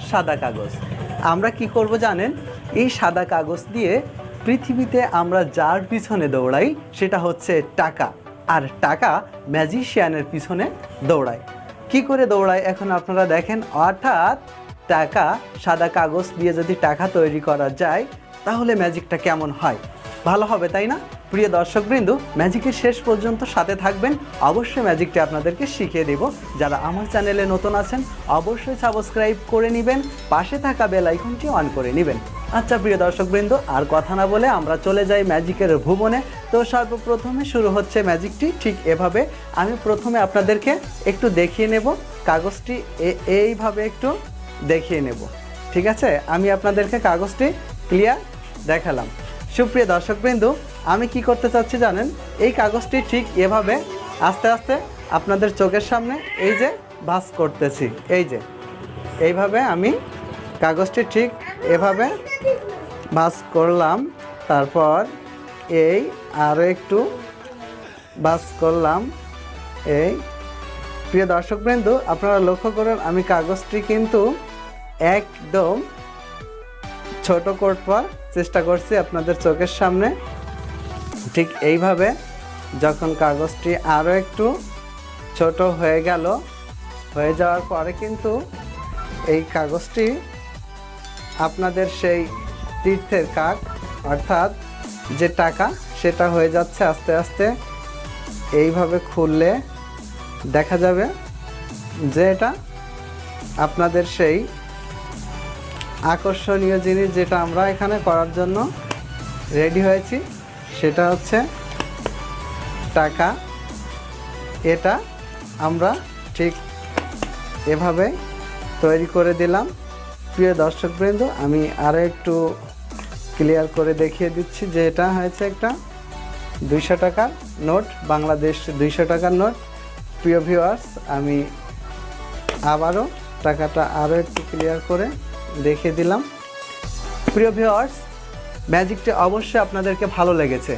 সাদা কাগজ। আমরা কি করব জানেন? এই সাদা কাগজ দিয়ে পৃথিবীতে আমরা যার পিছনে দৌড়াই সেটা হচ্ছে টাকা। আর টাকা ম্যাজিশিয়ানের পিছনে দৌড়ায়। কি করে দৌড়ায় এখন আপনারা দেখেন? অর্থাৎ টাকা, সাদা কাগজ দিয়ে যদি টাকা তৈরি করা যায়, তাহলে ম্যাজিকটা কেমন হয়? ভালো হবে, তাই না? প্রিয় দর্শকবৃন্দ ম্যাজিকের শেষ পর্যন্ত সাথে থাকবেন। অবশ্যই ম্যাজিকটি আপনাদেরকে শিখিয়ে দেব। যারা আমার চ্যানেলে নতুন আছেন, অবশ্যই সাবস্ক্রাইব করে নেবেন, পাশে থাকা বেল আইকনটি অন করে নেবেন। আচ্ছা প্রিয় দর্শকবৃন্দ, আর কথা না বলে আমরা চলে যাই ম্যাজিকের ভুবনে। তো সর্বপ্রথমে শুরু হচ্ছে ম্যাজিকটি ঠিক এভাবে। আমি প্রথমে আপনাদেরকে একটু দেখিয়ে নেব। কাগজটি এইভাবে একটু দেখিয়ে নেব। ঠিক আছে? আমি আপনাদেরকে কাগজটি ক্লিয়ার দেখালাম। সুপ্রিয় দর্শকবৃন্দ আমি কি করতে চাচ্ছি জানেন? এই কাগজটি ঠিক এভাবে আস্তে আস্তে আপনাদের চোখের সামনে এই যে ভাস করতেছি। এই যে। এইভাবে আমি কাগজটি ঠিক এভাবে ভাস করলাম। তারপর এই আরও একটু ভাস করলাম। এই প্রিয় দর্শকবৃন্দ, আপনারা লক্ষ্য করেন, আমি কাগজটি কিন্তু একদম ছোট করবার চেষ্টা করছি আপনাদের চোখের সামনে। ঠিক এইভাবে যখন কাগজটি আরও একটু ছোট হয়ে গেল, হয়ে যাওয়ার পরে কিন্তু এই কাগজটি আপনাদের সেই তীর্থের কাক, অর্থাৎ যে টাকা সেটা হয়ে যাচ্ছে আস্তে আস্তে। এইভাবে খুললে দেখা যাবে যে এটা আপনাদের সেই আকর্ষণীয় জিনিস যেটা আমরা এখানে করার জন্য রেডি হয়েছি। সেটা হচ্ছে টাকা। এটা আমরা ঠিক এভাবে তৈরি করে দিলাম। প্রিয় দর্শকবৃন্দ, আমি আরও একটু ক্লিয়ার করে দেখিয়ে দিচ্ছি যে এটা হয়েছে একটা দুইশো টাকার নোট, বাংলাদেশ দুইশো টাকার নোট। প্রিয় ভিউয়ার্স আমি আবারও টাকাটা আরও একটু ক্লিয়ার করে দেখিয়ে দিলাম। প্রিয় ভিউয়ার্স ম্যাজিকটা অবশ্যই আপনাদেরকে ভালো লেগেছে।